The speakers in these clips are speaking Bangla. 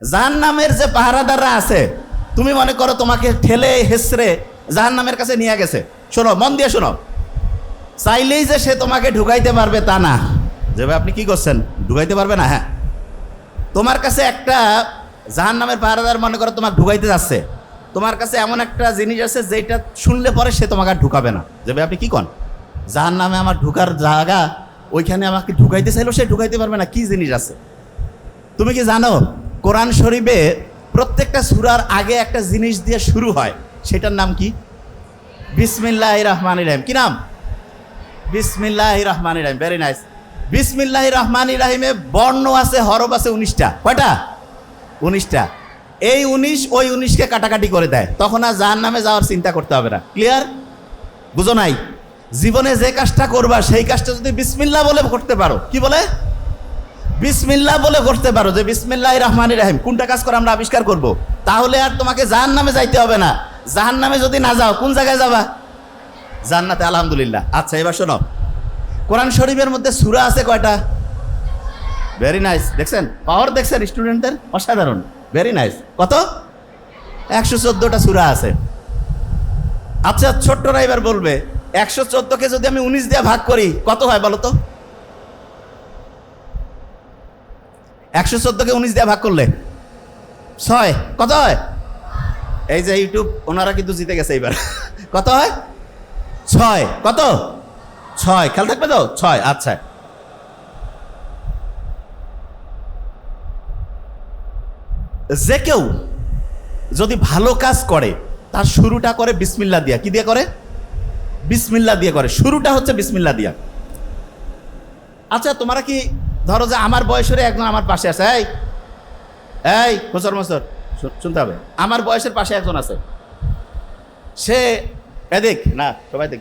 জাহান নামের যে পাহারাদাররা আছে, তুমি মনে করো তোমাকে ঠেলে হেসরে জাহান নামের কাছে নিয়ে গেছে। শোনো, মন দিয়ে শোনো। চাইলেই যে সে তোমাকে ঢুকাইতে পারবে তা না। যে ভাই, আপনি কি করছেন? ঢুকাইতে পারবে না? হ্যাঁ। তোমার কাছে একটা জাহান নামের পাহারাদার মনে করো তোমাকে ঢুকাইতে যাচ্ছে। তোমার কাছে এমন একটা জিনিস আছে যেটা শুনলে পরে সে তোমাকে আর ঢুকাবে না। যে ভাই, আপনি কি কন? জাহান নামে আমার ঢুকার জায়গা, ওইখানে আমাকে ঢুকাইতে চাইলেও সে ঢুকাইতে পারবে না। কি জিনিস আছে? তুমি কি জানো? কোরআন শরীফে প্রত্যেকটা সুরার আগে একটা জিনিস দিয়ে শুরু হয়, সেটার নাম কি? বিসমিল্লাহ রহমান রাহিম। কি নাম? বিসমিল্লাহ রহমান রাহিম। ভেরি নাইস বিসমিল্লাহ রহমান রাহিমে বর্ণ আছে, হরফ আছে উনিশটা। কয়টা? উনিশটা। এই উনিশ ওই উনিশকে কাটাকাটি করে দেয়। তখন আর যার নামে যাওয়ার চিন্তা করতে হবে না। ক্লিয়ার বুঝো নাই? জীবনে যে কাজটা করবা, সেই কাজটা যদি বিসমিল্লাহ বলে করতে পারো, কি বলে? বিসমিল্লাহ বলে করতে পারো যে বিসমিল্লাহ রহমান রাহিম। কোনটা কাজ করে আমরা আবিষ্কার করব। তাহলে আর তোমাকে জাহান নামে যাইতে হবে না। জাহান নামে যদি না যাও, কোন জায়গায় যাবা? জান্নাতে, আলহামদুলিল্লাহ। আচ্ছা এবার শোনো। কোরআন শরীফের মধ্যে সুরা আছে কয়টা? ভেরি নাইস দেখছেন? পাওয়ার দেখছেন স্টুডেন্টদের অসাধারণ। ভেরি নাইস কত? একশো চোদ্দোটা সুরা আছে। আচ্ছা ছোট্টরা এবার বলবে, একশো চোদ্দোকে যদি আমি উনিশ দিয়ে ভাগ করি, কত হয় বলো তো? একশো চোদ্দোকে উনিশ দিয়ে ভাগ করলে। ছয়, কত হয়? এই যে ইউটিউব, ওনারা কিন্তু জিতে গেছে এইবার। কত হয়? ছয়, কত? ছয়, খেয়াল থাকবে তো? ছয় আচ্ছা। যে কেউ যদি ভালো কাজ করে, তার শুরুটা করে বিসমিল্লা দিয়া। কি দিয়ে করে? বিসমিল্লা দিয়ে করে। শুরুটা হচ্ছে বিসমিল্লা দিয়া। আচ্ছা তোমরা কি ধরো যে আমার বয়সের একজন আমার পাশে আছে, এই এই মোসর শু- শুনতে হবে। আমার বয়সের পাশে একজন আছে। সে এদিক না, সবাই দেখ।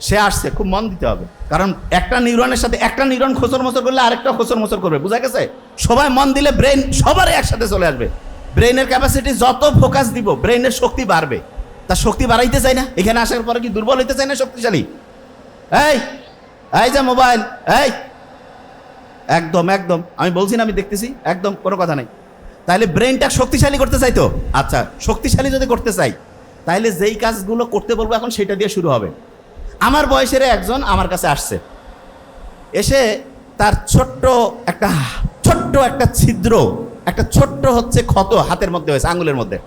সে আসছে, খুব মন দিতে হবে। কারণ একটা নিউরনের সাথে একটা নিউরন খোসর মোসর করলে আরেকটা খোসর মোসর করবে, বুঝা গেছে? সবাই মন দিলে ব্রেন সবারই একসাথে চলে আসবে। ব্রেনের ক্যাপাসিটি যত ফোকাস দিব, ব্রেনের শক্তি বাড়বে। তার শক্তি বাড়াইতে চাই না? এখানে আসার পরে কি দুর্বল হইতে চাই না শক্তিশালী? এই এই যে মোবাইল এই একদম একদম। আমি বলছি না, আমি দেখতেছি, একদম, কোনো কথা নেই। তাহলে ব্রেনটা শক্তিশালী করতে চাই তো আচ্ছা শক্তিশালী যদি করতে চাই তাহলে যেই কাজগুলো করতে বলব এখন সেটা দিয়ে শুরু হবে। আমার বয়সের একজন আমার কাছে আসছে। এসে তার ছোট্ট একটা ছোট্ট একটা ছিদ্র, একটা ছোট্ট হচ্ছে ক্ষত হাতের মধ্যে হয়েছে আঙুলের মধ্যে।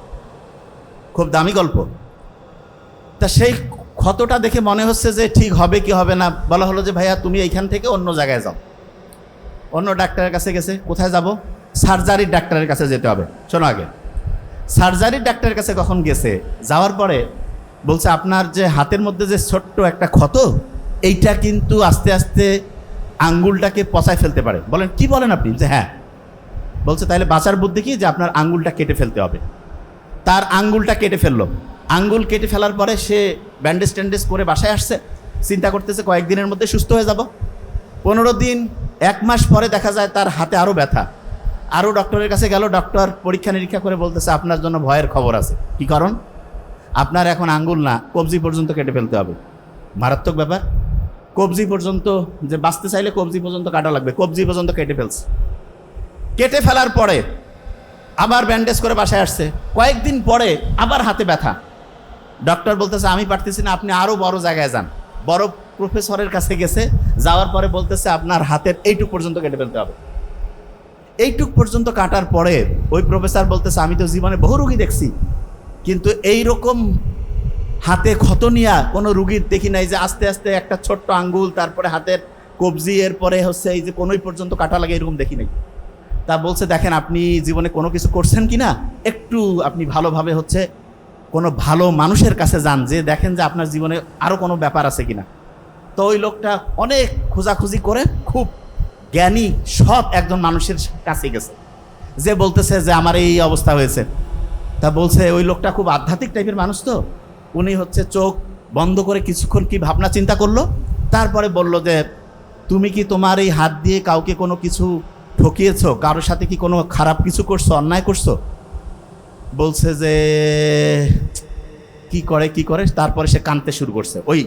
খুব দামি গল্প। তা সেই ক্ষতটা দেখে মনে হচ্ছে যে ঠিক হবে কি হবে না? বলা হলো যে, ভাইয়া, তুমি এইখান থেকে অন্য জায়গায় যাও। অন্য ডাক্তারের কাছে গেছে, কোথায় যাব? সার্জারির ডাক্তারের কাছে যেতে হবে। শোনো আগে। সার্জারির ডাক্তারের কাছে কখন গেছে? যাওয়ার পরে বলছে, আপনার যে হাতের মধ্যে যে ছোট্ট একটা ক্ষত, এইটা কিন্তু আস্তে আস্তে আঙ্গুলটাকে পচায় ফেলতে পারে। বলেন, কি বলেন আপনি? যে হ্যাঁ। বলছে তাহলে বাঁচার বুদ্ধি কি? যে আপনার আঙ্গুলটা কেটে ফেলতে হবে। তার আঙ্গুলটা কেটে ফেলল। আঙ্গুল কেটে ফেলার পরে সে ব্যান্ডেজ ট্যান্ডেজ করে বাসায় আসছে। চিন্তা করতেছে, কয়েকদিনের মধ্যে সুস্থ হয়ে যাব। পনেরো দিন, এক মাস পরে দেখা যায় তার হাতে আরও ব্যথা। আরও ডক্টরের কাছে গেল ডক্টর পরীক্ষা নিরীক্ষা করে বলতেছে, আপনার জন্য ভয়ের খবর আছে। কি কারণ? আপনার এখন আঙ্গুল না, কবজি পর্যন্ত কেটে ফেলতে হবে। মারাত্মক ব্যাপার। কবজি পর্যন্ত, যে বাঁচতে চাইলে কবজি পর্যন্ত কাটা লাগবে, কবজি পর্যন্ত কেটে ফেলছে। কেটে ফেলার পরে আবার ব্যান্ডেজ করে বাসায় আসছে। কয়েকদিন পরে আবার হাতে ব্যথা। ডক্টর বলতেছে, আমি পারতেছি না, আপনি আরও বড় জায়গায় যান। বড় প্রফেসরের কাছে গেছে, যাওয়ার পরে বলতেছে, আপনার হাতের এইটুক পর্যন্ত কেটে ফেলতে হবে। এইটুক পর্যন্ত কাটার পরে ওই প্রফেসর বলতেছে, আমি তো জীবনে বহু রুগী দেখছি, কিন্তু এই রকম হাতে ক্ষত নিয়া কোনো রুগীর দেখি নাই যে আস্তে আস্তে একটা ছোট্ট আঙ্গুল, তারপরে হাতের কবজি, এরপরে হচ্ছে এই যে কোনোই পর্যন্ত কাটা লাগে এরকম দেখি নাই। তা বলছে, দেখেন, আপনি জীবনে কোনো কিছু করছেন কি না একটু আপনি ভালোভাবে হচ্ছে কোনো ভালো মানুষের কাছে যান, যে দেখেন যে আপনার জীবনে আরও কোনো ব্যাপার আছে কিনা। তো ওই লোকটা অনেক খোঁজাখুঁজি করে, খুব জ্ঞানী, সৎ একজন মানুষের কাছে গেছে। যে বলতেছে যে আমার এই অবস্থা হয়েছে। তা বলছে, ওই লোকটা খুব আধ্যাত্মিক টাইপের মানুষ তো। উনি হচ্ছে চোখ বন্ধ করে কিছুক্ষণ কি ভাবনা চিন্তা করল? তারপরে বলল যে, তুমি কি তোমার এই হাত দিয়ে কাউকে কোনো কিছু ঠকিয়েছ? কারোর সাথে কি কোনো খারাপ কিছু করছ, অন্যায় করছ? বলছে যে, কি করে কি করে? তারপরে সে কানতে শুরু করছে। ওই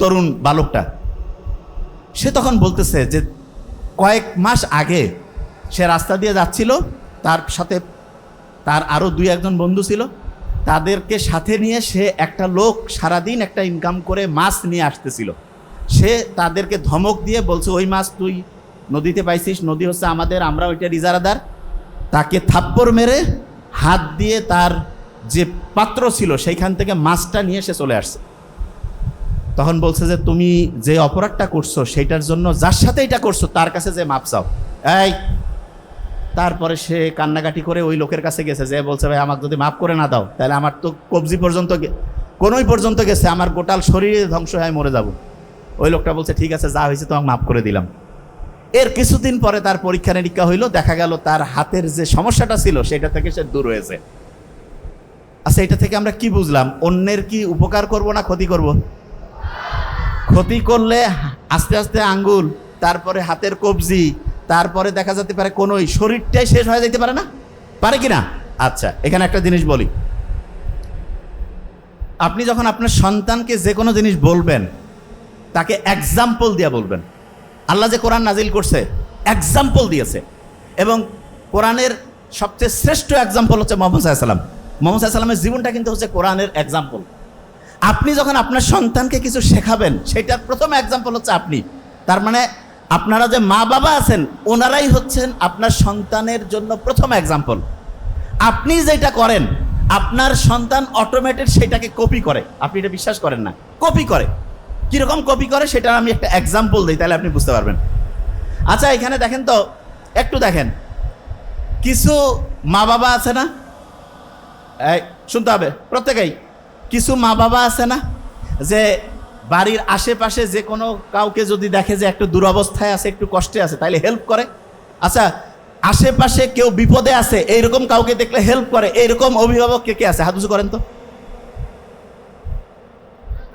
তরুণ বালকটা, সে তখন বলতেছে যে কয়েক মাস আগে সে রাস্তা দিয়ে যাচ্ছিল, তার সাথে তার আরও দুই একজন বন্ধু ছিল, তাদেরকে সাথে নিয়ে সে একটা লোক সারাদিন একটা ইনকাম করে মাছ নিয়ে আসতেছিল। সে তাদেরকে ধমক দিয়ে বলছে, ওই মাছ তুই নদীতে পাইছিস, নদী হচ্ছে আমাদের আমরা ওইটা রিজারাদার। তাকে থাপ্পড় মেরে হাত দিয়ে তার যে পাত্র ছিল, সেইখান থেকে মাছটা নিয়ে সে চলে আসছে। তখন বলছে যে, তুমি যে অপরাধটা করছ সেইটার জন্য যার সাথে এটা করছ, তার কাছে যে মাপ চাও। এই, তারপরে সে কান্নাকাটি করে ওই লোকের কাছে গেছে। যে বলছে, ভাই, আমাকে যদি মাফ করে না দাও, তাহলে আমার তো কবজি পর্যন্ত কোনোই পর্যন্ত গেছে, আমার গোটাল শরীরে ধ্বংস হয়ে মরে যাব। ওই লোকটা বলছে, ঠিক আছে, যা হয়েছে তোমাকে মাফ করে দিলাম। এর কিছুদিন পরে তার পরীক্ষা নিরীক্ষা হইল, দেখা গেল তার হাতের যে সমস্যাটা ছিল, সেটা থেকে সে দূর হয়েছে। আচ্ছা এটা থেকে আমরা কি বুঝলাম? অন্যের কি উপকার করব না ক্ষতি করব? ক্ষতি করলে আস্তে আস্তে আঙ্গুল, তারপরে হাতের কবজি, তারপরে দেখা যেতে পারে কোনো শরীরটাই শেষ হয়ে যেতে পারে না? পারে কি না? আচ্ছা এখানে একটা জিনিস বলি। আপনি যখন আপনার সন্তানকে যে কোনো জিনিস বলবেন, তাকে এক্সাম্পল দিয়ে বলবেন। আল্লাহ যে কোরআন নাজিল করছে এক্সাম্পল দিয়েছে। এবং কোরআনের সবচেয়ে শ্রেষ্ঠ এক্সাম্পল হচ্ছে মোহাম্মদ সাল্লাম মোহাম্মদ সাল্লামের জীবনটা কিন্তু হচ্ছে কোরআনের এক্সাম্পল আপনি যখন আপনার সন্তানকে কিছু শেখাবেন, সেটার প্রথম এক্সাম্পল হচ্ছে আপনি। তার মানে আপনারা যে মা বাবা আছেন, ওনারাই হচ্ছেন আপনার সন্তানের জন্য প্রথম এক্সাম্পল আপনি যেটা করেন, আপনার সন্তান অটোমেটেড সেটাকে কপি করে। আপনি এটা বিশ্বাস করেন না। কপি করে। কীরকম কপি করে, সেটা আমি একটা এক্সাম্পল দিই, তাহলে আপনি বুঝতে পারবেন। আচ্ছা এখানে দেখেন তো, একটু দেখেন। কিছু মা বাবা আছে না? শুনতে হবে, প্রত্যেকেই। কিছু মা বাবা আছে না, যে বাড়ির আশেপাশে যে কোনো কাউকে যদি দেখে যে একটু দুরবস্থায় আছে, একটু কষ্টে আছে, তাইলে হেল্প করে। আচ্ছা আশেপাশে কেউ বিপদে আছে, এইরকম কাউকে দেখলে হেল্প করে, এইরকম অভিভাবক কে কে আছে? হাত উঁচু করেন তো।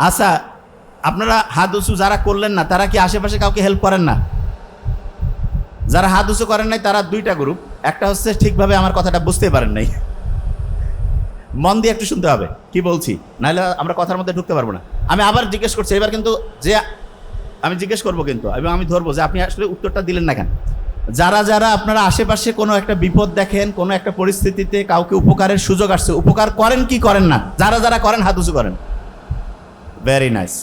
আচ্ছা আপনারা হাত উঁচু যারা করলেন না, তারা কি আশেপাশে কাউকে হেল্প করেন না? যারা হাত উঁচু করেন নাই, তারা দুইটা গ্রুপ একটা হচ্ছে ঠিকভাবে আমার কথাটা বুঝতে পারেন নাই। মন দিয়ে একটু শুনতে হবে। কি বলছি? নাহলে আমরা কথার মধ্যে ঢুকতে পারব না। আমি আবার জিজ্ঞেস করছি, এবার কিন্তু যে আমি জিজ্ঞেস করব কিন্তু, এবং আমি ধরবো যে আপনি আসলে উত্তরটা দিলেন না কেন? যারা যারা আপনারা আশেপাশে কোনো একটা বিপদ দেখেন, কোনো একটা পরিস্থিতিতে কাউকে উপকারের সুযোগ আসছে, উপকার করেন কি করেন না, যারা যারা করেন, হাত উঁচু করেন। ভেরি নাইস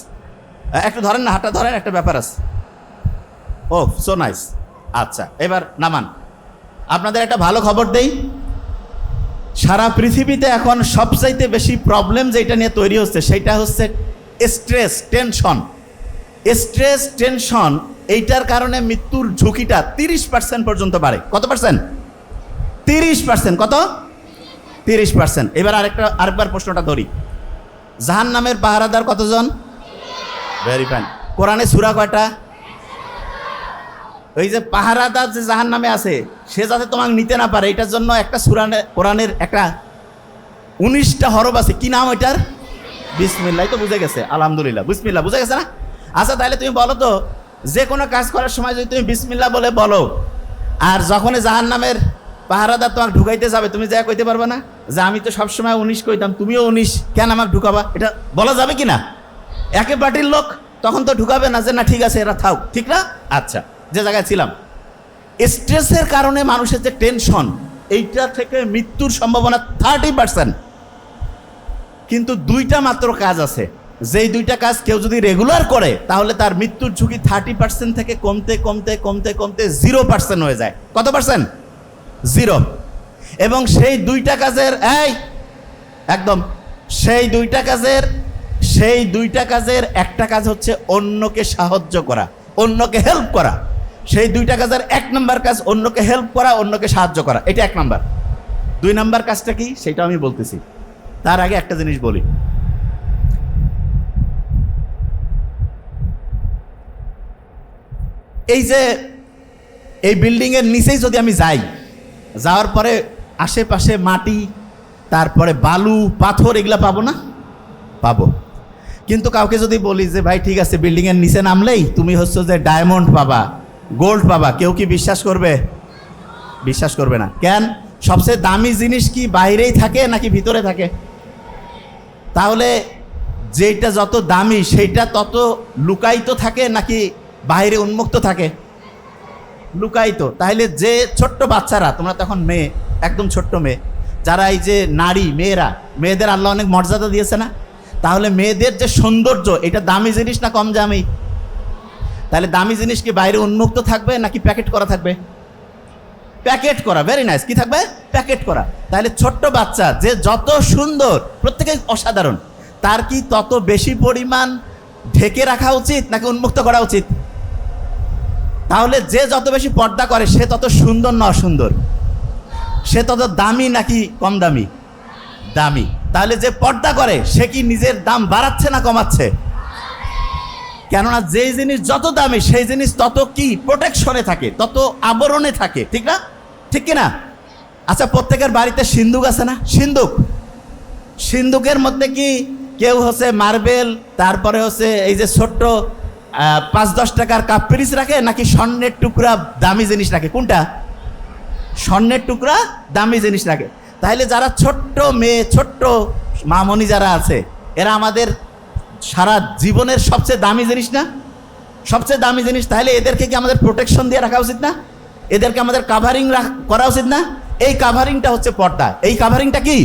একটু ধরেন না, হাতটা ধরেন, একটা ব্যাপার আছে। ও সো নাইস আচ্ছা এবার নামান। আপনাদের একটা ভালো খবর দেই। সারা পৃথিবীতে এখন সবচাইতে বেশি প্রবলেম যেটা নিয়ে তৈরি হচ্ছে সেটা হচ্ছে স্ট্রেস টেনশন স্ট্রেস টেনশন এইটার কারণে মৃত্যুর ঝুঁকিটা তিরিশ পার্সেন্ট পর্যন্ত বাড়ে। কত পার্সেন্ট তিরিশ পার্সেন্ট কত? তিরিশ পার্সেন্ট এবার আরেকটা আরেকবার প্রশ্নটা ধরি। জাহান নামের পাহারাদার কতজন? ভেরি ফাইন কোরআনে সুরা কয়টা? ওই যে পাহারাদার যে জাহান নামে আছে, সে যাতে তোমাকে নিতে না পারে, এটার জন্য একটা সুরানে, কোরআনের একটা উনিশটা হরব আছে। কি নাম ওইটার? বিসমিল্লাই তো বুঝে গেছে, আলহামদুলিল্লাহ, বিসমিল্লাহ, বুঝে গেছে না? আচ্ছা তাহলে তুমি বলো তো, যে কোনো কাজ করার সময় যদি তুমি বিসমিল্লাহ বলে বলো, আর যখনই জাহান নামের পাহারাদার তোমাকে ঢুকাইতে যাবে, তুমি যা কইতে পারবে না? যে আমি তো সবসময় উনিশ কইতাম, তুমিও উনিশ, কেন আমাকে ঢুকাবা? এটা বলা যাবে কি না? একে পার্টির লোক তখন তো ঢুকাবে না, যে না, ঠিক আছে, এরা থাক, ঠিক না? আচ্ছা। যে জায়গায় ছিলাম, স্ট্রেসের কারণে মানুষের যে টেনশন, এইটা থেকে মৃত্যুর সম্ভাবনা থার্টি পার্সেন্ট কিন্তু দুইটা মাত্র কাজ আছে। যেই দুইটা কাজ কেউ যদি রেগুলার করে, তাহলে তার মৃত্যুর ঝুঁকি থার্টি পার্সেন্ট থেকে কমতে কমতে কমতে কমতে জিরো পার্সেন্ট হয়ে যায়। কত পার্সেন্ট জিরো এবং সেই দুইটা কাজের, এই, একদম, সেই দুইটা কাজের, সেই দুইটা কাজের একটা কাজ হচ্ছে অন্যকে সাহায্য করা, অন্যকে হেল্প করা। সেই দুইটা কাজের এক নম্বর কাজ অন্যকে হেল্প করা, অন্যকে সাহায্য করা। এটা এক নাম্বার। দুই নাম্বার কাজটা কি? সেটা আমি বলতেছি। তার আগে একটা জিনিস বলি। এই যে, এই বিল্ডিংয়ের নিচেই যদি আমি যাই, যাওয়ার পরে আশেপাশে মাটি, তারপরে বালু, পাথর, এগুলা পাবো না? পাবো। কিন্তু কাউকে যদি বলি যে, ভাই, ঠিক আছে বিল্ডিংয়ের নিচে নামলেই তুমি হচ্ছে যে ডায়মন্ড পাবা। গোল্ড পাবা কেউ কি বিশ্বাস করবে? বিশ্বাস করবে না। কেন? সবচেয়ে দামি জিনিস কি বাইরেই থাকে নাকি ভিতরে থাকে? তাহলে যেটা যত দামি, সেইটা তত লুকায়িত থাকে নাকি বাইরে উন্মুক্ত থাকে? লুকায়িত। তাহলে যে ছোট্ট বাচ্চারা, তোমরা তখন মেয়ে, একদম ছোট্ট মেয়ে, যারা এই যে নারী, মেয়েরা, মেয়েদের আল্লাহ অনেক মর্যাদা দিয়েছে না? তাহলে মেয়েদের যে সৌন্দর্য, এটা দামি জিনিস না কম দামি? তাহলে দামি জিনিস কি বাইরে উন্মুক্ত থাকবে নাকি প্যাকেট করা থাকবে? প্যাকেট করা ভেরি নাইস কি থাকবে? প্যাকেট করা। তাহলে ছোট্ট বাচ্চা যে যত সুন্দর প্রত্যেকে অসাধারণ, তার কি তত বেশি পরিমাণ ঢেকে রাখা উচিত নাকি উন্মুক্ত করা উচিত? তাহলে যে যত বেশি পর্দা করে, সে তত সুন্দর না অসুন্দর? সে তত দামি নাকি কম দামি? দামি। তাহলে যে পর্দা করে, সে কি নিজের দাম বাড়াচ্ছে না কমাচ্ছে? কেননা যেই জিনিস যত দামি, সেই জিনিস তত কি? প্রোটেকশনে থাকে, তত আবরণে থাকে, ঠিক না? ঠিক কি না আচ্ছা প্রত্যেকের বাড়িতে সিন্দুক আছে না? সিন্দুক সিন্দুকের মধ্যে কি কেউ হচ্ছে মার্বেল, তারপরে হচ্ছে এই যে ছোট্ট পাঁচ দশ টাকার কাপ পিরিচ রাখে, নাকি স্বর্ণের টুকরা দামি জিনিস রাখে? কোনটা? স্বর্ণের টুকরা দামি জিনিস রাখে। তাহলে যারা ছোট্ট মেয়ে, ছোট্ট মামনি যারা আছে, এরা আমাদের সারা জীবনের সবচেয়ে দামি জিনিস না? সবচেয়ে দামি জিনিস, তাহলে এদেরকে কি আমাদের প্রোটেকশন দিয়ে রাখা উচিত না? এদেরকে আমাদের কাভারিং করা উচিত না? এই কাভারিংটা হচ্ছে পর্দা। এই কাভারিংটা কি?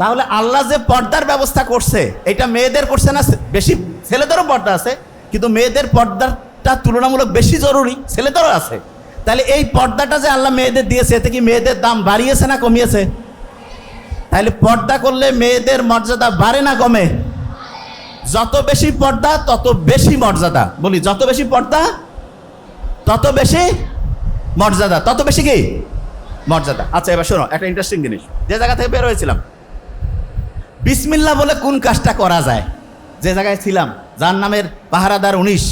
তাহলে আল্লাহ যে পর্দার ব্যবস্থা করছে, এটা মেয়েদের করছে না? বেশি ছেলেদেরও পর্দা আছে, কিন্তু মেয়েদের পর্দাটা তুলনামূলক বেশি জরুরি, ছেলেদেরও আছে। তাহলে এই পর্দাটা যে আল্লাহ মেয়েদের দিয়েছে, এতে কি মেয়েদের দাম বাড়িয়েছে না কমিয়েছে? তাহলে পর্দা করলে মেয়েদের মর্যাদা বাড়ে না কমে? যত বেশি পর্দা, তত বেশি মর্যাদা। বলি, যত বেশি পর্দা, তত বেশি মর্যাদা। তত বেশি কি? মর্যাদা। আচ্ছা এবার শোনো, একটা ইন্টারেস্টিং জিনিস। যে জায়গা থেকে বের হয়েছিলাম বিসমিল্লা বলে কোন কাজটা করা যায়? যে জায়গায় ছিলাম, যার নামের পাহারাদার উনিশ।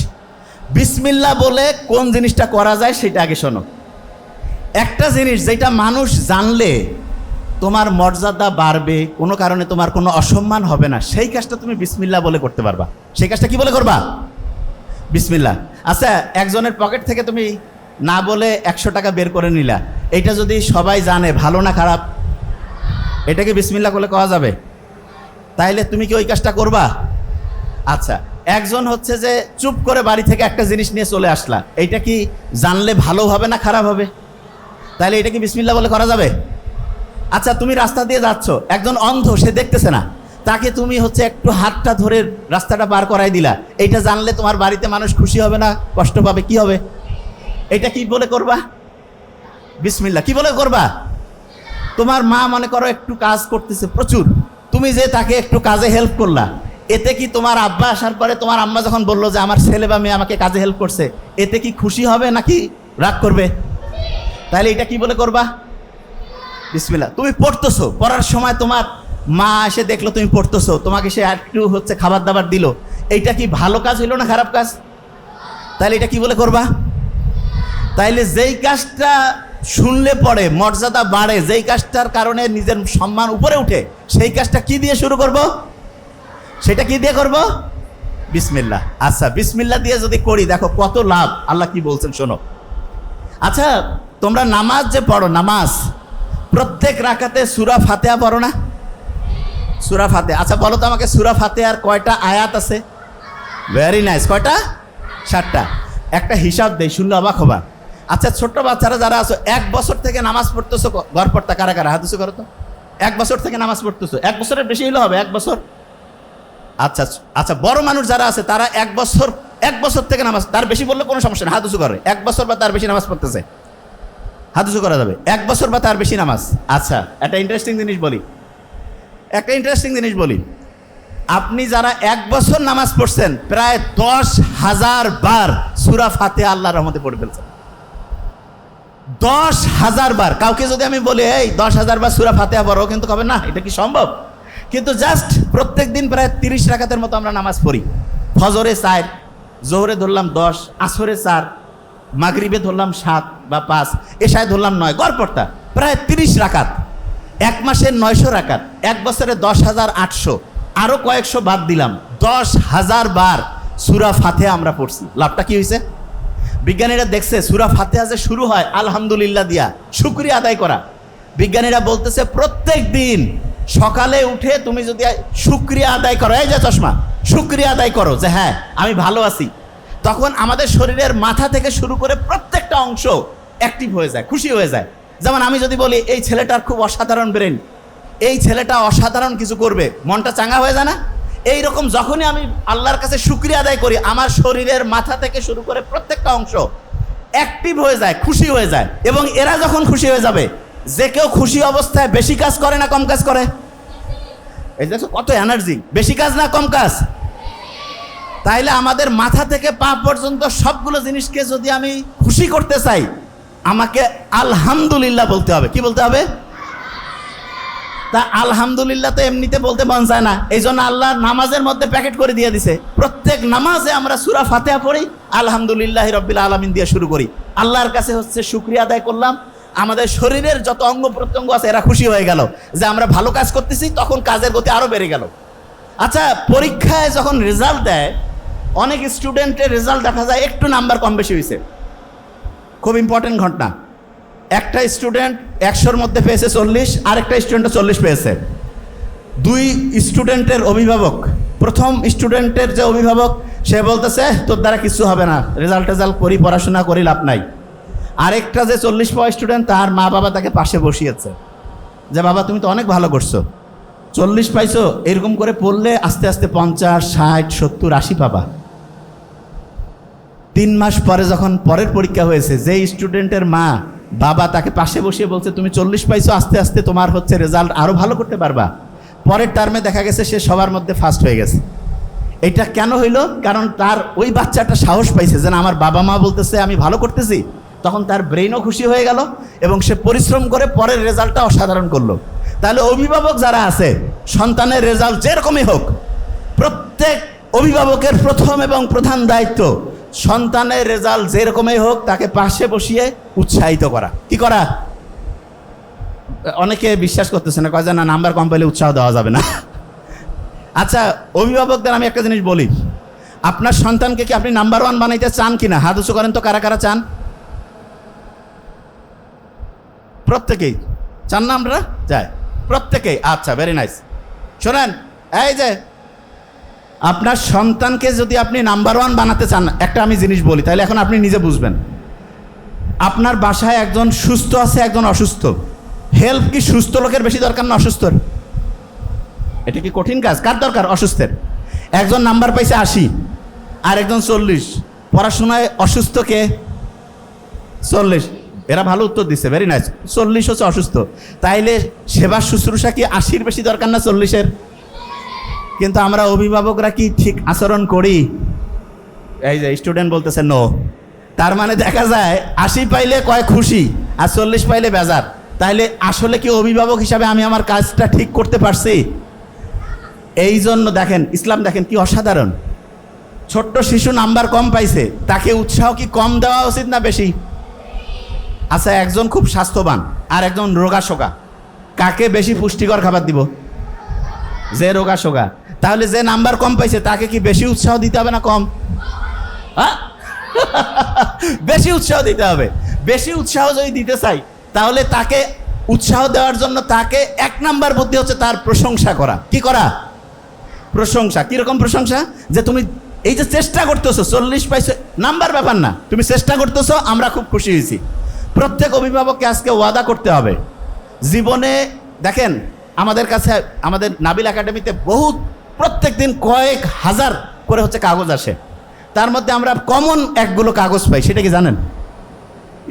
বিসমিল্লা বলে কোন জিনিসটা করা যায়, সেটা আগে শোনো। একটা জিনিস যেটা মানুষ জানলে তোমার মর্যাদা বাড়বে, কোনো কারণে তোমার কোনো অসম্মান হবে না। সেই কাজটা তুমি বিসমিল্লা বলে করতে পারবা। সেই কাজটা কি বলে করবা? বিসমিল্লা আচ্ছা একজনের পকেট থেকে তুমি না বলে একশো টাকা বের করে নিলা। এটা যদি সবাই জানে, ভালো না খারাপ, এটাকে বিসমিল্লা করলে কওয়া যাবে? তাইলে তুমি কি ওই কাজটা করবা? আচ্ছা একজন হচ্ছে যে চুপ করে বাড়ি থেকে একটা জিনিস নিয়ে চলে আসলা। এইটা কি জানলে ভালো হবে না খারাপ হবে? তাহলে এটা কি বিসমিল্লা বলে করা যাবে? আচ্ছা তুমি রাস্তা দিয়ে যাচ্ছ, একজন অন্ধ, সে দেখতেছে না। তাকে তুমি হচ্ছে একটু হাতটা ধরে রাস্তাটা পার করাই দিলা। এইটা জানলে তোমার বাড়িতে মানুষ খুশি হবে না, কষ্ট পাবে, কি হবে? এটা কি বলে করবা? বিসমিল্লা কি বলে করবা? তোমার মা মনে করো একটু কাজ করতেছে, প্রচুর। তুমি যে তাকে একটু কাজে হেল্প করলা, এতে কি তোমার আব্বা আসার পরে তোমার আম্মা যখন বলল যে আমার ছেলে বা মেয়ে আমাকে কাজে হেল্প করছে, এতে কি খুশি হবে নাকি রাগ করবে? তাহলে এটা কি বলে করবা? বিসমিল্লা তুমি পড়তেছো, পড়ার সময় তোমার মা এসে দেখল তুমি পড়তেছো, তোমাকে সে একটু হচ্ছে খাবার দাবার দিল। এইটা কি ভালো কাজ হইল না খারাপ কাজ? তাহলে এটা কি বলে করবা? তাইলে যেই কাজটা শুনলে পরে মর্যাদা বাড়ে, যেই কাজটার কারণে নিজের সম্মান উপরে উঠে, সেই কাজটা কি দিয়ে শুরু করব? সেটা কি দিয়ে করব? বিসমিল্লা আচ্ছা বিসমিল্লা দিয়ে যদি করি, দেখো কত লাভ। আল্লাহ কি বলছেন শোনো। আচ্ছা তোমরা নামাজ যে পড়ো, নামাজ প্রত্যেক রাখাতে সুরা ফাতেহা পড়ো না? সুরা ফাতে আচ্ছা বলো তো আমাকে, সুরা ফাতেহার কয়টা আয়াত আছে? ভেরি নাইস কয়টা? ষাটটা একটা হিসাব দেই, শুনলে অবাক হবা। আচ্ছা ছোট্ট বাচ্চারা যারা আছো, এক বছর থেকে নামাজ পড়তেছো ঘর পড়তা কারা কারা? হাদিসে করো তো। এক বছর থেকে নামাজ পড়তেছো। এক বছরের বেশি হলে হবে, এক বছর? আচ্ছা আচ্ছা বড় মানুষ যারা আছে, তারা এক বছর এক বছর থেকে নামাজ, তার বেশি বললে কোনো সমস্যা নেই। হাদুসু করে। এক বছর বা তার বেশি নামাজ পড়তেছে। হাদুসু করা যাবে। এক বছর বা তার বেশি নামাজ। আচ্ছা একটা ইন্টারেস্টিং জিনিস বলি। একটা ইন্টারেস্টিং জিনিস বলি। আপনি যারা এক বছর নামাজ পড়ছেন, প্রায় দশ হাজার বার সুরা ফাতে আল্লাহ রহমতে পড়ে ফেলছেন। দশ হাজার বার। কাউকে যদি আমি বলি, এই, দশ হাজার বার সুরা ফাতে পড়ো, কিন্তু কবে, না, এটা কি সম্ভব? কিন্তু জাস্ট প্রত্যেক দিন প্রায় তিরিশ রাখাতের মতো আমরা নামাজ পড়ি। ফজরে চার, জোহরে ধরলাম দশ, আসরে চার মাগরিবে ধরলাম সাত বা পাঁচ, এশায় ধরলাম নয়, গড়পড়তা, প্রায় তিরিশ রাকাত। এক মাসের নয়শো রাকাত, এক বছরে দশ হাজার আটশো আরও কয়েকশো বাদ দিলাম, দশ হাজার বার সুরা ফাতে আমরা পড়ছি। লাভটা কি হয়েছে বিজ্ঞানীরা দেখছে, সুরা ফাতেহা যে শুরু হয়, আলহামদুলিল্লাহ দিয়া, শুক্রিয়া আদায় করা। বিজ্ঞানীরা বলতেছে, প্রত্যেক দিন সকালে উঠে তুমি যদি শুক্রিয়া আদায় করো, এই যে চশমা, শুক্রিয়া আদায় করো যে হ্যাঁ আমি ভালো আছি। তখন আমাদের শরীরের মাথা থেকে শুরু করে প্রত্যেকটা অংশ অ্যাক্টিভ হয়ে যায়, খুশি হয়ে যায়। যেমন আমি যদি বলি, এই ছেলেটার খুব অসাধারণ ব্রেন এই ছেলেটা অসাধারণ কিছু করবে। মনটা চাঙ্গা হয়ে যায় না? এই রকম যখনই আমি আল্লাহর কাছে শুক্রিয়া আদায় করি, আমার শরীরের মাথা থেকে শুরু করে প্রত্যেকটা অংশ অ্যাক্টিভ হয়ে যায়, খুশি হয়ে যায়। এবং এরা যখন খুশি হয়ে যাবে, যে কেউ খুশি অবস্থায় বেশি কাজ করে না কম কাজ করে? এই দেখো কত এনার্জি বেশি কাজ না কম কাজ? তাইলে আমাদের মাথা থেকে পা পর্যন্ত সবগুলো জিনিসকে যদি আমি খুশি করতে চাই, আমাকে আলহামদুলিল্লাহ বলতে হবে। কি বলতে হবে? তা আলহামদুলিল্লাহ তো এমনিতে বলতে মন চায় না। এই জন্য আল্লাহ নামাজের মধ্যে প্যাকেট করে দিয়ে দিছে। প্রত্যেক নামাজে আমরা সুরা ফাতেহা পড়ি, আলহামদুলিল্লাহ রব্বিল আলমিন দিয়ে শুরু করি। আল্লাহর কাছে হচ্ছে শুক্রিয়া আদায় করলাম। আমাদের শরীরের যত অঙ্গ প্রত্যঙ্গ আছে, এরা খুশি হয়ে গেল। যে আমরা ভালো কাজ করতেছি, তখন কাজের গতি আরও বেড়ে গেল। আচ্ছা পরীক্ষায় যখন রেজাল্ট দেয় অনেক স্টুডেন্টের রেজাল্ট দেখা যায় একটু নাম্বার কম বেশি হয়েছে খুব ইম্পর্টেন্ট ঘটনা। একটা স্টুডেন্ট একশোর মধ্যে পেয়েছে চল্লিশ, আরেকটা স্টুডেন্ট চল্লিশ পেয়েছে। দুই স্টুডেন্টের অভিভাবক, প্রথম স্টুডেন্টের যে অভিভাবক, সে বলতেছে, তোর দ্বারা কিছু হবে না রেজাল্ট টেজাল্ট করি, পড়াশোনা করি, লাভ নাই। আরেকটা যে চল্লিশ পাওয়া স্টুডেন্ট তার মা বাবা তাকে পাশে বসিয়েছে। যে, বাবা, তুমি তো অনেক ভালো করছ। চল্লিশ পাইছো, এরকম করে পড়লে আস্তে আস্তে পঞ্চাশ, ষাট, সত্তর, আশি পাবা। তিন মাস পরে যখন পরের পরীক্ষা হয়েছে যে স্টুডেন্টের মা বাবা তাকে পাশে বসিয়ে বলছে, তুমি চল্লিশ পাইছো, আস্তে আস্তে তোমার হচ্ছে রেজাল্ট আরও ভালো করতে পারবা। পরের টার্মে দেখা গেছে, সে সবার মধ্যে ফার্স্ট হয়ে গেছে। এটা কেন হইল? কারণ তার ওই বাচ্চাটা সাহস পাইছে যে না, আমার বাবা মা বলতেছে, আমি ভালো করতেছি। তখন তার ব্রেনও খুশি হয়ে গেল এবং সে পরিশ্রম করে পরের রেজাল্টটা অসাধারণ করল। তাহলে অভিভাবক যারা আছে, সন্তানের রেজাল্ট যেরকমই হোক, প্রত্যেক অভিভাবকের প্রথম এবং প্রধান দায়িত্ব সন্তানের রেজাল্ট যেরকমই হোক, তাকে পাশে বসিয়ে উৎসাহিত করা। কি করা? অনেকে বিশ্বাস করতেছে না, কয় না নাম্বার কম পেলে উৎসাহ দেওয়া যাবে না। আচ্ছা অভিভাবকদের আমি একটা জিনিস বলি। আপনার সন্তানকে কি আপনি নাম্বার ওয়ান বানাইতে চান কিনা? হাত উঁচু করেন তো, কারা কারা চান? প্রত্যেকেই। চান না আমরা যাই প্রত্যেকেই। আচ্ছা ভেরি নাইস শোনেন, এই যে আপনার সন্তানকে যদি আপনি নাম্বার ওয়ান বানাতে চান, একটা আমি জিনিস বলি, তাহলে এখন আপনি নিজে বুঝবেন। আপনার বাসায় একজন সুস্থ আছে, একজন অসুস্থ। হেল্প কি সুস্থ লোকের বেশি দরকার না অসুস্থর? এটা কি কঠিন কাজ? কার দরকার? অসুস্থের। একজন নাম্বার পাইছে আশি আর একজন চল্লিশ। পড়াশোনায় অসুস্থ কে? চল্লিশ। এরা ভালো উত্তর দিচ্ছে ভেরি নাইস চল্লিশ হচ্ছে অসুস্থ। তাইলে সেবা শুশ্রূষা কি আশির বেশি দরকার না চল্লিশের? কিন্তু আমরা অভিভাবকরা কি ঠিক আচরণ করি? এই যে স্টুডেন্ট বলতেছে নো তার মানে দেখা যায়, আশি পাইলে কয় খুশি, আর চল্লিশ পাইলে বেজার। তাইলে আসলে কি অভিভাবক হিসাবে আমি আমার কাজটা ঠিক করতে পারছি? এই জন্য দেখেন, ইসলাম দেখেন কি অসাধারণ। ছোট্ট শিশু নাম্বার কম পাইছে, তাকে উৎসাহ কি কম দেওয়া উচিত না বেশি? আচ্ছা একজন খুব স্বাস্থ্যবান, আর একজন রোগা শোকা কাকে বেশি পুষ্টিকর খাবার দিব? যে রোগা শোগা তাহলে যে নাম্বার কম পাইছে, তাকে কি বেশি উৎসাহ দিতে হবে না কম? হ্যাঁ? বেশি উৎসাহ দিতে হবে। বেশি উৎসাহ যদি দিতে চাই, তাহলে তাকে উৎসাহ দেওয়ার জন্য তাকে এক নাম্বার বুদ্ধি হচ্ছে তার প্রশংসা করা। কি করা? প্রশংসা। কীরকম প্রশংসা? যে তুমি এই যে চেষ্টা করতেছো, চল্লিশ পাইছো, নাম্বার ব্যাপার না। তুমি চেষ্টা করতেছো, আমরা খুব খুশি হয়েছি। প্রত্যেক অভিভাবককে আজকে ওয়াদা করতে হবে। জীবনে, দেখেন, আমাদের কাছে, আমাদের নাবিল একাডেমিতে বহুত প্রত্যেক দিন কয়েক হাজার করে হচ্ছে কাগজ আসে। তার মধ্যে আমরা কমন একগুলো কাগজ পাই, সেটা কি জানেন?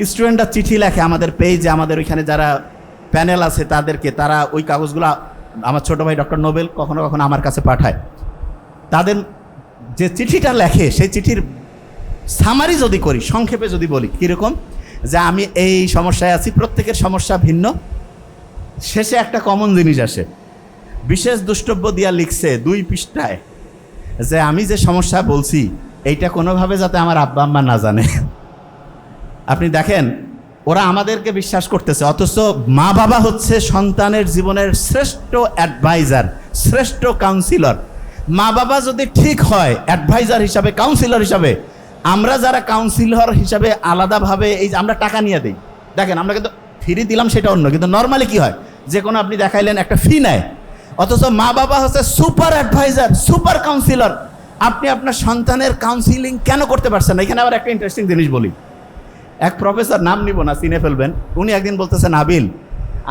স্টুডেন্টরা চিঠি লেখে আমাদের পেজে আমাদের ওইখানে যারা প্যানেল আছে তাদেরকে, তারা ওই কাগজগুলো আমার ছোট ভাই ডক্টর নোবেল কখনো কখনো আমার কাছে পাঠায়। তাদের যে চিঠিটা লেখে, সেই চিঠির সামারি যদি করি, সংক্ষেপে যদি বলি, কীরকম? যে আমি এই সমস্যায় আছি, প্রত্যেকের সমস্যা ভিন্ন, শেষে একটা কমন জিনিস আসে। বিশেষ দুষ্টব্য দিয়া লিখছে দুই পৃষ্ঠায় যে আমি যে সমস্যা বলছি, এইটা কোনোভাবে যাতে আমার আব্বা আম্মা না জানে। আপনি দেখেন, ওরা আমাদেরকে বিশ্বাস করতেছে, অথচ মা বাবা হচ্ছে সন্তানের জীবনের শ্রেষ্ঠ অ্যাডভাইজার শ্রেষ্ঠ কাউন্সিলর মা বাবা যদি ঠিক হয় অ্যাডভাইজার হিসাবে কাউন্সিলর হিসাবে, আমরা যারা কাউন্সিলর হিসাবে আলাদাভাবে এই আমরা টাকা নিয়ে দিই। দেখেন, আমরা কিন্তু ফ্রি দিলাম সেটা অন্য, কিন্তু নর্মালি কি হয়? যে কোনো আপনি দেখাইলেন, একটা ফি নেয়। অথচ মা বাবা হচ্ছে সুপার অ্যাডভাইজার, সুপার কাউন্সিলর। আপনি আপনার সন্তানের কাউন্সিলিং কেন করতে পারছেন না? এখানে আবার একটা ইন্টারেস্টিং জিনিস বলি। এক প্রফেসর নাম নিব না, চিনে ফেলবেন। উনি একদিন বলতেছেন আবিল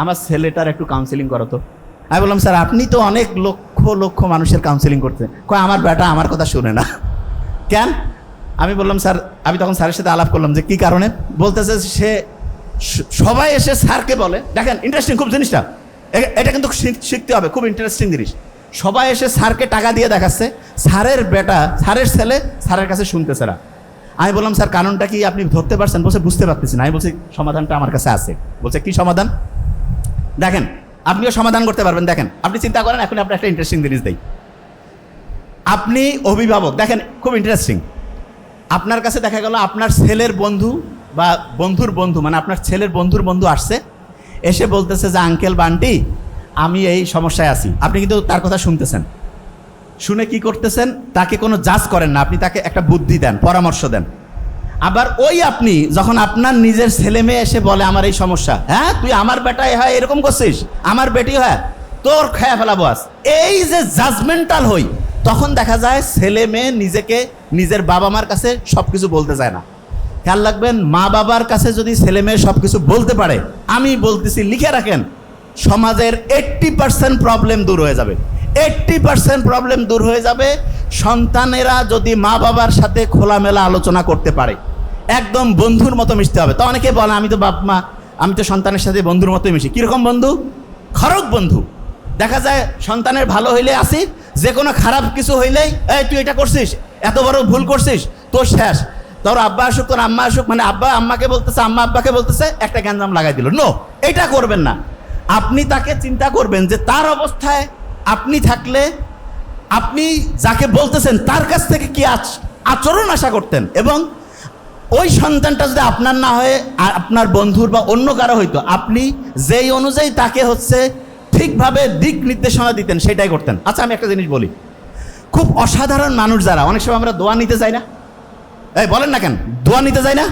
আমার ছেলেটার একটু কাউন্সিলিং করো তো। আমি বললাম, স্যার, আপনি তো অনেক লক্ষ লক্ষ মানুষের কাউন্সিলিং করতেন কয়, আমার বেটা আমার কথা শুনে না। কেন? আমি বললাম, স্যার, আমি তখন স্যারের সাথে আলাপ করলাম যে কি কারণে? বলতেছে সে সবাই এসে স্যারকে বলে। দেখেন ইন্টারেস্টিং খুব জিনিসটা। এটা কিন্তু শিখ- শিখতে হবে, খুব ইন্টারেস্টিং জিনিস। সবাই এসে স্যারকে টাকা দিয়ে দেখাচ্ছে, স্যারের বেটা, স্যারের ছেলে স্যারের কাছে শুনতেছে না। আমি বললাম, স্যার, কারণটা কি আপনি ধরতে পারছেন? বলছে, বুঝতে পারতেছি না। আমি বলছি, সমাধানটা আমার কাছে আছে। বলছে, কি সমাধান? দেখেন, আপনিও সমাধান করতে পারবেন। দেখেন, আপনি চিন্তা করেন, এখন আপনি একটা ইন্টারেস্টিং জিনিস দেই। আপনি অভিভাবক, দেখেন, খুব ইন্টারেস্টিং আপনার কাছে দেখা গেল, আপনার ছেলের বন্ধু বা বন্ধুর বন্ধু মানে আপনার ছেলের বন্ধুর বন্ধু আসছে এসে বলতেছে যে, আঙ্কেল, বান্টি, আমি এই সমস্যায় আছি। আপনি কিন্তু তার কথা শুনতেছেন। শুনে কি করতেছেন? তাকে কোনো জাজ করেন না। আপনি তাকে একটা বুদ্ধি দেন, পরামর্শ দেন। আবার ওই আপনি যখন আপনার নিজের ছেলে মেয়ে এসে বলে, আমার এই সমস্যা। হ্যাঁ তুই আমার বেটাই হয়, এরকম করছিস? আমার বেটি হয়। তোর খেয়া ফেলাবো আজ এই যে জাজমেন্টাল হই, তখন দেখা যায় ছেলে মেয়ে নিজেকে নিজের বাবা মার কাছে সব কিছু বলতে যায় না। খেয়াল রাখবেন, মা বাবার কাছে যদি ছেলে মেয়ে সব কিছু বলতে পারে, আমি বলতেছি, লিখে রাখেন, সমাজের এইট্টি পার্সেন্ট প্রবলেম দূর হয়ে যাবে। এইট্টি পার্সেন্ট প্রবলেম দূর হয়ে যাবে, সন্তানেরা যদি মা বাবার সাথে খোলামেলা আলোচনা করতে পারে, একদম বন্ধুর মতো মিশতে হবে। তো অনেকে বলে, আমি তো বাপ, মা, আমি তো সন্তানের সাথে বন্ধুর মতোই মিশি। কীরকম বন্ধু? খরক বন্ধু। দেখা যায়, সন্তানের ভালো হইলে আসি যে কোনো খারাপ কিছু হইলেই, এই, তুই এটা করছিস? এত বড় ভুল করছিস? তোর শেষ। তোর আব্বা আসুক, তোর আম্মা আসুক মানে আব্বা আম্মাকে বলতেছে, আম্মা আব্বাকে বলতেছে, একটা গ্যাঞ্জাম লাগাই দিল। নো এটা করবেন না। আপনি তাকে চিন্তা করবেন যে তার অবস্থায় আপনি থাকলে আপনি যাকে বলতেছেন, তার কাছ থেকে কি আচ- আচরণ আশা করতেন? এবং ওই সন্তানটা যদি আপনার না হয়ে আপনার বন্ধুর বা অন্য কারও হইতো, আপনি যেই অনুযায়ী তাকে হচ্ছে ঠিকভাবে দিক নির্দেশনা দিতেন, সেটাই করতেন। আচ্ছা আমি একটা জিনিস বলি। খুব অসাধারণ মানুষ যারা, অনেক সময় আমরা দোয়া নিতে যাই না। এই বলেন না কেন? দোয়া নিতে যাই না?